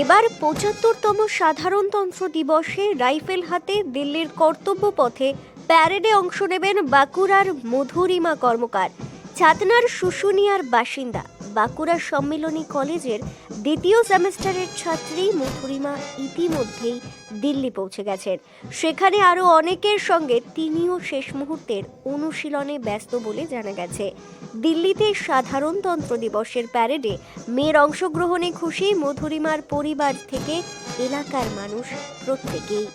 এবার পঁচাত্তরতম সাধারণতন্ত্র দিবসে রাইফেল হাতে দিল্লির কর্তব্য পথে প্যারেডে অংশ নেবেন বাঁকুড়ার মধুরিমা কর্মকার। ছাতনার শুশুনিয়ার বাসিন্দা বাঁকুড়া সম্মিলনী কলেজের দ্বিতীয় সেমেস্টারের ছাত্রী মধুরিমা ইতিমধ্যেই দিল্লি পৌঁছে গেছেন। সেখানে আরও অনেকের সঙ্গে তিনিও শেষ মুহূর্তের অনুশীলনে ব্যস্ত বলে জানা গেছে। দিল্লিতে সাধারণতন্ত্র দিবসের প্যারেডে মেয়ের অংশগ্রহণে খুশি মধুরিমার পরিবার থেকে এলাকার মানুষ প্রত্যেকেই।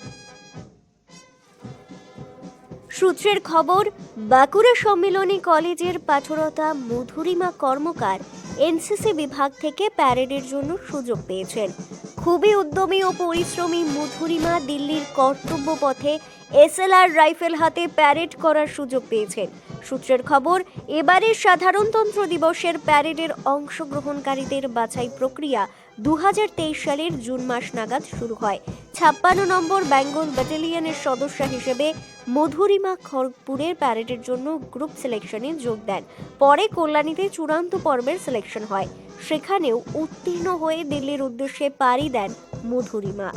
সূত্রের খবর বাঁকুড়া সম্মিলনী কলেজের পাঠরতা মধুরিমা কর্মকার এনসিসি বিভাগ থেকে প্যারেডের জন্য সুযোগ পেয়েছেন। খুবই উদ্যমী ও পরিশ্রমী মধুরিমা দিল্লির কর্তব্য পথে এসএলআর রাইফেল হাতে প্যারেড করার সুযোগ পেয়েছেন। সূত্রের খবর, এবারের সাধারণতন্ত্র দিবসের প্যারেডের অংশগ্রহণকারীদের বাছাই প্রক্রিয়া দু হাজার তেইশ সালের জুন মাস নাগাদ শুরু হয়। ছাপ্পান্ন নম্বর বেঙ্গল ব্যাটালিয়নের সদস্য হিসেবে মধুরিমা খড়গপুরের প্যারেডের জন্য গ্রুপ সিলেকশনে যোগ দেন। পরে কল্যাণীতে চূড়ান্ত পর্বের সিলেকশন হয়। সেখানেও উত্তীর্ণ হয়ে দিল্লির উদ্দেশ্যে পাড়ি দেন মধুরিমা।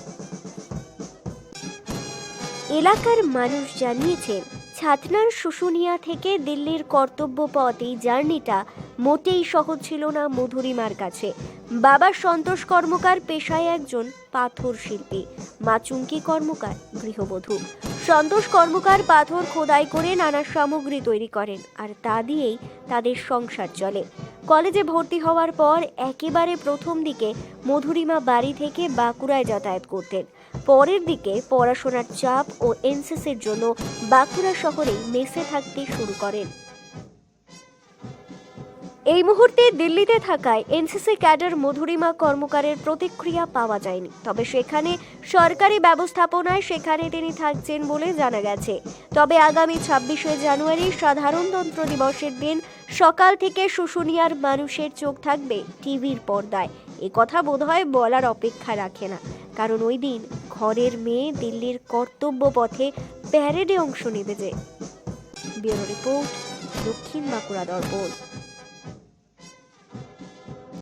এলাকার মানুষ জানিয়েছেন ছাতনার শুশুনিয়া থেকে দিল্লির কর্তব্য পথ এই জার্নিটা মোটেই সহজ ছিল না মধুরিমার কাছে। বাবা সন্তোষ কর্মকার পেশায় একজন পাথর শিল্পী, মা চুমকি কর্মকার, গৃহবধূ। সন্তোষ কর্মকার পাথর খোদাই করে নানা সামগ্রী তৈরি করেন, আর তা দিয়েই তাদের সংসার চলে। কলেজে ভর্তি হওয়ার পর একেবারে প্রথম দিকে মধুরিমা বাড়ি থেকে বাঁকুড়ায় যাতায়াত করতেন। পরের দিকে পড়াশোনার চাপ ও এনসিসির জন্য বাঁকুড়া শহরে মেসে থাকতে শুরু করেন। এই মুহূর্তে দিল্লিতে থাকায় এনসিসি ক্যাডার মধুরিমা কর্মকারের প্রতিক্রিয়া পাওয়া যায়নি। তবে সেখানে সরকারি ব্যবস্থাপনায় সেখানে তিনি থাকছেন বলে জানা গেছে। তবে আগামী ছাব্বিশে জানুয়ারি সাধারণতন্ত্র দিবসের দিন সকাল থেকে শুশুনিয়ার মানুষের চোখ থাকবে টিভির পর্দায়। এ কথা বোধহয় বলার অপেক্ষা রাখে না। কারণ ওই দিন ঘরের মেয়ে দিল্লির কর্তব্য পথে প্যারেডে অংশ নেবে যে। ব্যুরো রিপোর্ট দক্ষিণ বাঁকুড়া দর্পণ।